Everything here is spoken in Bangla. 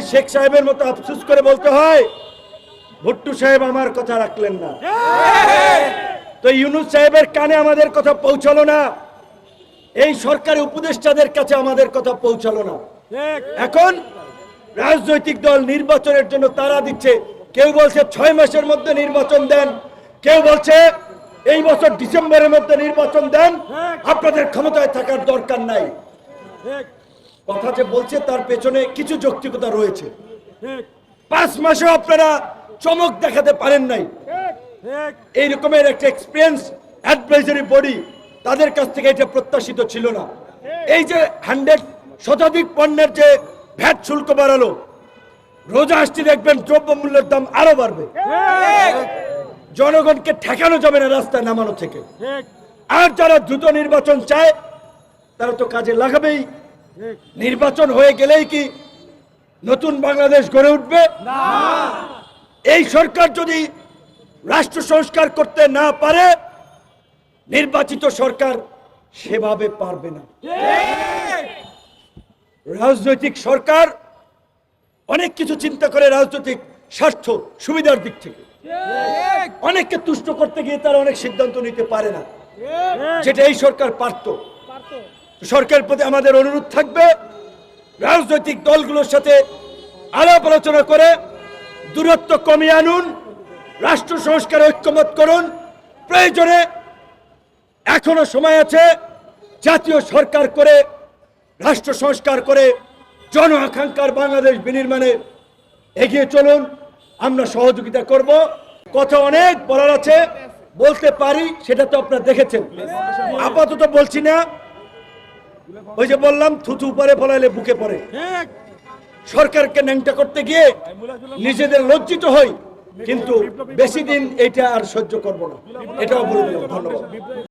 ওই শেখ সাহেবের মতো আফসোস করে বলতে হয়, ভুট্টু সাহেব আমার কথা রাখলেন না। তো ইউনুস সাহেবের কানে আমাদের কথা পৌঁছালো না, এই সরকারি উপদেষ্টাদের কাছে আমাদের কথা পৌঁছালো না। এখন রাজনৈতিক দল নির্বাচনের জন্য তারা দিচ্ছে, কেউ বলছে ছয় মাসের মধ্যে নির্বাচন দেন, কেউ বলছে এই বছর ডিসেম্বরের মধ্যে নির্বাচন দেন, আপনাদের ক্ষমতায় থাকার দরকার নাই। কথা যে বলছে তার পেছনে কিছু যৌক্তিকতা রয়েছে। পাঁচ মাসে আপনারা চমক দেখাতে পারেন নাই। এই রকমের একটা এক্সপিরিয়েন্স অ্যাডভাইজারি বডি তাদের কাছ থেকে এটা প্রত্যাশিত ছিল না। এই যে হান্ড্রেড শতাধিক পণ্যের যে ভ্যাট শুল্ক বাড়ালো রোজা আসতে দেখবেন দ্রব্যমূল্যের দাম আরও বাড়বে। জনগণকে ঠেকানো যাবে না রাস্তায় নামানো থেকে। আর যারা দ্রুত নির্বাচন চায় তারা তো কাজে লাগাবেই। নির্বাচন হয়ে গেলেই কি নতুন বাংলাদেশ গড়ে উঠবে? এই সরকার যদি রাষ্ট্র সংস্কার করতে না পারে নির্বাচিত সরকার সেভাবে পারবে না। রাজনৈতিক সরকার অনেক কিছু চিন্তা করে রাজনৈতিক স্বার্থ সুবিধার দিক থেকে। অনেককে তুষ্ট করতে গিয়ে তারা অনেক সিদ্ধান্ত নিতে পারে না। যেটা এই সরকার পারত। সরকারের প্রতি আমাদের অনুরোধ থাকবে, রাজনৈতিক দলগুলোর সাথে আলাপ আলোচনা করে দূরত্ব কমিয়ে আনুন, রাষ্ট্র সংস্কার ঐক্যমত করুন। প্রয়োজনে এখনও সময় আছে, জাতীয় সরকার করে, রাষ্ট্র সংস্কার করে জন আকাঙ্ক্ষার বাংলাদেশ বিনির্মাণে এগিয়ে চলুন। আমরা সহযোগিতা করব। কথা অনেক বলার আছে, বলতে পারি, সেটা তো আপনারা দেখেছেন। আপাতত বলছি না। ওই যে বললাম থুথু পরে ফলাইলে বুকে পড়ে। সরকারকে ন্যাংটা করতে গিয়ে নিজেদের লজ্জিত হই কিন্তু বেশি দিন এটা আর সহ্য করব না। এটাও বলে দিলাম ধন্যবাদ।